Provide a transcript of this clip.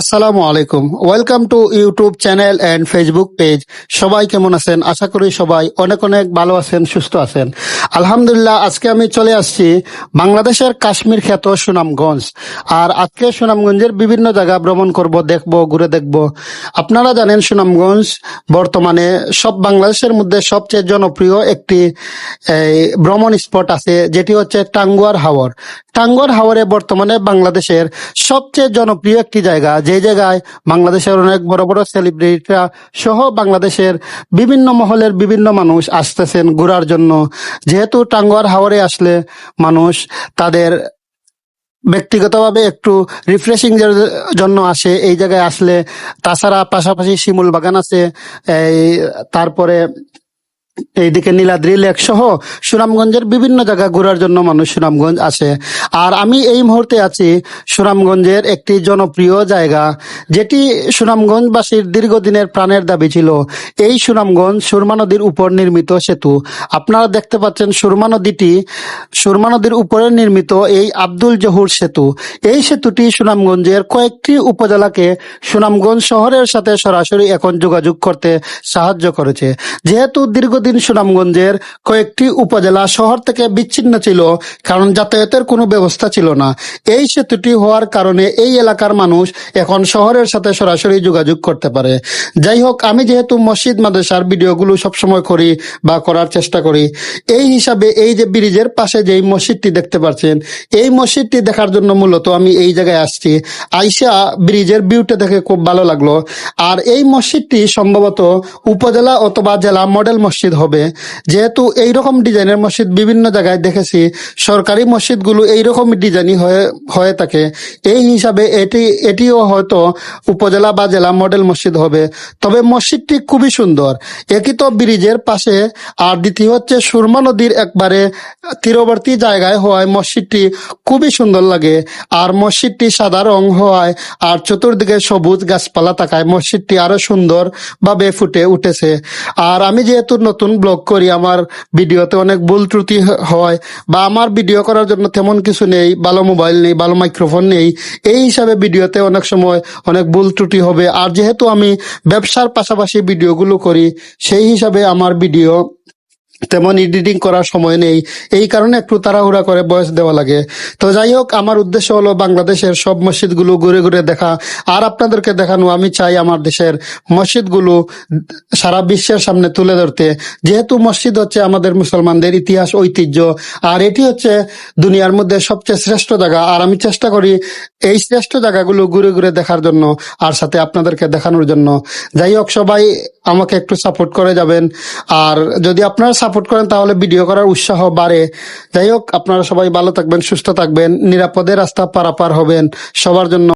আসসালামু আলাইকুম। Welcome to YouTube channel and Facebook page সবাই কেমন আছেন? আশা করি সবাই অনেক অনেক ভালো আছেন, সুস্থ আছেন। আলহামদুলিল্লাহ, আজকে আমি চলে আসছি বাংলাদেশের কাশ্মীর খ্যাত সুনামগঞ্জ। আর আজকে সুনামগঞ্জের বিভিন্ন জায়গা ভ্রমণ করব, দেখব, ঘুরে দেখব। আপনারা জানেন সুনামগঞ্জ বর্তমানে সব বাংলাদেশের মধ্যে সবচেয়ে জনপ্রিয় একটি ভ্রমণ স্পট আছে, যেটি হচ্ছে টাঙ্গুয়ার হাওর। টাঙ্গুয়ার হাওরে বর্তমানে বাংলাদেশের সবচেয়ে জনপ্রিয় একটি জায়গা। যে জায়গায় বাংলাদেশের অনেক বড় বড় সেলিব্রিটিরা সহ বাংলাদেশের বিভিন্ন মহলের বিভিন্ন মানুষ আসতেছেন ঘোরার জন্য। যেহেতু টাঙ্গুয়ার হাওরে আসলে মানুষ তাদের ব্যক্তিগতভাবে একটু রিফ্রেশিং জন্য আসে, এই জায়গায় আসলে তাছাড়া পাশাপাশি শিমুল বাগান আছে, এই তারপরে এইদিকে নীলাদ্রি লেক সহ সুনামগঞ্জের বিভিন্ন জায়গা ঘোরার জন্য মানুষ সুনামগঞ্জ আসে। আর আমি এই মুহূর্তে আছি সুনামগঞ্জের একটি জনপ্রিয় জায়গা, যেটি সুনামগঞ্জবাসীর দীর্ঘদিনের প্রাণের দাবি ছিল। এই সুনামগঞ্জ সুরমা নদীর উপর নির্মিত সেতু। আপনারা দেখতে পাচ্ছেন সুরমা নদীটি সুরমা নদীর উপরে নির্মিত এই আব্দুল জহুর সেতু। এই সেতুটি সুনামগঞ্জের কয়েকটি উপজেলাকে সুনামগঞ্জ শহরের সাথে সরাসরি এখন যোগাযোগ করতে সাহায্য করেছে। যেহেতু দীর্ঘদিন সুনামগঞ্জের কয়েকটি উপজেলা শহর থেকে বিচ্ছিন্ন ছিল, কারণ যাতায়াতের কোনো ব্যবস্থা ছিল না। এই সেতুটি হওয়ার কারণে এই এলাকার মানুষ এখন শহরের সাথে সরাসরি যোগাযোগ করতে পারে। যাই হোক, আমি যেহেতু মসজিদ, মাদ্রাসার ভিডিওগুলো সবসময় করি বা করার চেষ্টা করি, এই হিসাবে এই যে ব্রিজের পাশে যে মসজিদটি দেখতে পাচ্ছেন, এই মসজিদটি দেখার জন্য মূলত আমি এই জায়গায় আসছি। আইসা ব্রিজের ভিউটা দেখে খুব ভালো লাগল। আর এই মসজিদটি সম্ভবত উপজেলা অথবা জেলা মডেল মসজিদ হবে। যেহেতু এইরকম ডিজাইনের মসজিদ বিভিন্ন জায়গায় দেখেছি, সরকারি মসজিদগুলো এইরকম ডিজাইনই হয়ে হয়ে থাকে। এই হিসাবে এটি, এটিও হয়তো উপজেলা বা জেলা মডেল মসজিদ হবে। তবে মসজিদটি খুবই সুন্দর। একই তো ব্রিজের পাশে আর দ্বিতীয় হচ্ছে সুরমা নদীর একবারে তীরবর্তী জায়গায় হওয়ায় মসজিদটি খুবই সুন্দর লাগে। আর মসজিদটি সাদা রং হওয়ায় আর চতুর্দিকে সবুজ গাছপালা থাকায় মসজিদটি আরও সুন্দর ভাবে ফুটে উঠেছে। আর আমি যেহেতু নতুন ব্লগ করি, আমার ভিডিওতে অনেক ভুল ত্রুটি হয় বা আমার ভিডিও করার জন্য তেমন কিছু নেই, ভালো মোবাইল নেই, ভালো মাইক্রোফোন নেই, এই হিসাবে ভিডিওতে অনেক সময় অনেক ভুল ত্রুটি হবে। আর যেহেতু আমি ব্যবসার পাশাপাশি ভিডিওগুলো করি, সেই হিসাবে আমার ভিডিও তেমন এডিটিং করার সময় নেই। এই কারণে একটু তাড়াহুড়া করে বয়স দেওয়া লাগে। তো যাই হোক, আমার উদ্দেশ্য হলো বাংলাদেশের সব মসজিদগুলো ঘুরে ঘুরে দেখা। আর আপনাদেরকে দেখানো, আমি চাই আমার দেশের মসজিদগুলো সারা বিশ্বের সামনে তুলে ধরতে। যেহেতু মসজিদ হচ্ছে আমাদের মুসলমানদের ইতিহাস, ঐতিহ্য, আর এটি হচ্ছে দুনিয়ার মধ্যে সবচেয়ে শ্রেষ্ঠ জায়গা। আর আমি চেষ্টা করি এই শ্রেষ্ঠ জায়গাগুলো ঘুরে ঘুরে দেখার জন্য, আর সাথে আপনাদেরকে দেখানোর জন্য। যাই হোক, সবাই আমাকে একটু সাপোর্ট করে যাবেন। আর যদি আপনারা সাপোর্ট করেন, তাহলে ভিডিও করার উৎসাহ বাড়ে। যাই হোক, আপনারা সবাই ভালো থাকবেন, সুস্থ থাকবেন, নিরাপদে রাস্তা পারাপার হবেন। সবার জন্য